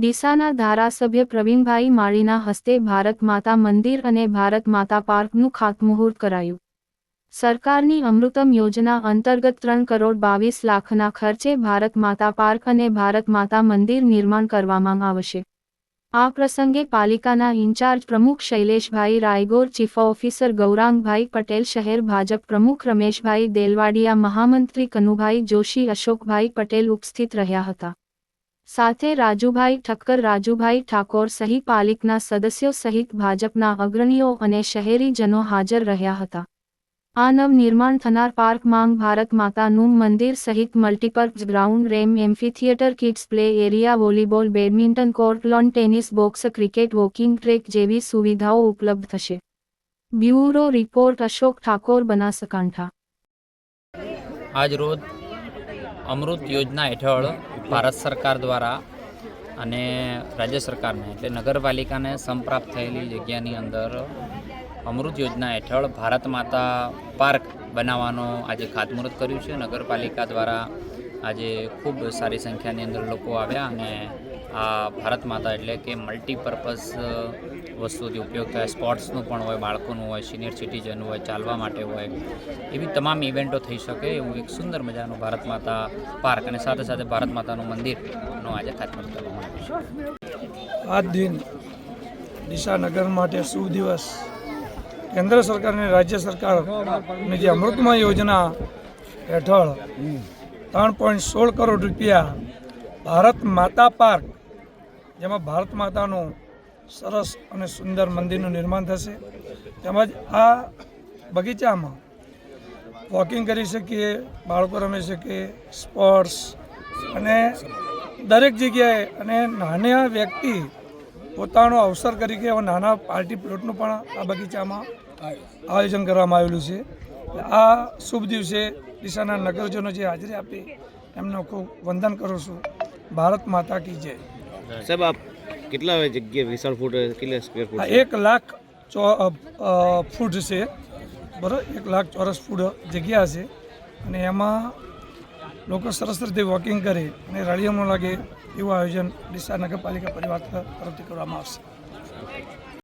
ડીસાના ધારાસભ્ય પ્રવીણભાઈ માળીના હસ્તે ભારત માતા મંદિર અને ભારત માતા પાર્કનું ખાતમુહૂર્ત કરાયું. સરકારની અમૃતમ યોજના અંતર્ગત ત્રણ કરોડ બાવીસ લાખના ખર્ચે ભારત માતા પાર્ક અને ભારત માતા મંદિર નિર્માણ કરવામાં આવશે. આ પ્રસંગે પાલિકાના ઇન્ચાર્જ પ્રમુખ શૈલેષભાઈ રાયગોર, ચીફ ઓફિસર ગૌરાંગભાઈ પટેલ, શહેર ભાજપ પ્રમુખ રમેશભાઈ દેલવાડિયા, મહામંત્રી કનુભાઈ જોશી, અશોકભાઈ પટેલ ઉપસ્થિત રહ્યા હતા. સાથે રાજુભાઈ ઠક્કર, રાજુભાઈ ઠાકોર સહિત પાલિકના સદસ્યો સહિત ભાજપના અગ્રણીઓ અને શહેરીજનો હાજર રહ્યા હતા. આ નવ નિર્માણ થનાર પાર્ક માંગ ભારત માતાનું મંદિર સહિત multipurpose ground ramp amphitheatre kids play area volleyball badminton court lawn tennis box cricket walking track જેવી સુવિધાઓ ઉપલબ્ધ થશે. Bureau report Ashok Thakor, Banaskantha. આજ રોજ અમૃત યોજના હેઠળ ભારત સરકાર દ્વારા અને રાજ્ય સરકારને એટલે નગરપાલિકાને સંપ્રાપ્ત થયેલી જગ્યાની અંદર અમૃત યોજના હેઠળ ભારત માતા પાર્ક બનાવવાનો આજે ખાતમુહૂર્ત કર્યું છે. નગરપાલિકા દ્વારા આજે ખૂબ સારી સંખ્યાની અંદર લોકો આવ્યા અને આ ભારત માતા એટલે કે મલ્ટીપર્પઝ વસ્તુથી ઉપયોગ થાય. સ્પોર્ટ્સનું પણ હોય, બાળકોનું હોય, સિનિયર સિટીઝન હોય, ચાલવા માટે હોય. એવી તમામ ઇવેન્ટો થઈ શકે એવું એક સુંદર મજાનું ભારત માતા પાર્ક અને સાથે સાથે ભારત માતાનું મંદિરનો આજે ખાતમુહૂર્ત કરવામાં આવ્યું છે. આ દિન દિશા નગર માટે શુભ દિવસ. કેન્દ્ર સરકાર અને રાજ્ય સરકારની જે અમૃતમય યોજના હેઠળ ત્રણ પોઈન્ટ સોળ કરોડ રૂપિયા ભારત માતા પાર્ક, જેમાં ભારત માતાનું સરસ અને સુંદર મંદિરનું નિર્માણ થશે. તેમજ આ બગીચામાં વોકિંગ કરી શકીએ, બાળકો રમી શકીએ, સ્પોર્ટ્સ અને દરેક જગ્યાએ અને નાના વ્યક્તિ પોતાનો અવસર તરીકે એવા નાના પાર્ટી પ્લોટનું પણ આ બગીચામાં આયોજન કરવામાં આવેલું છે. આ શુભ દિવસે ડીસાના નગરજનો જે હાજરી આપી એમનો ખૂબ વંદન કરું છું. ભારત માતા કી જય. સાહેબ આપ કેટલા જગ્યા વિશાળ ફૂટ કેટલા સ્ક્વેર ફૂટ એક લાખ ચો ફૂટ છે. બરાબર? એક લાખ ચોરસ ફૂટ જગ્યા છે. અને એમાં લોકો સરસ રીતે વોકિંગ કરે અને રળીઓમાં લાગે એવું આયોજન ડીસા નગરપાલિકા પરિવાર તરફથી કરવામાં આવશે.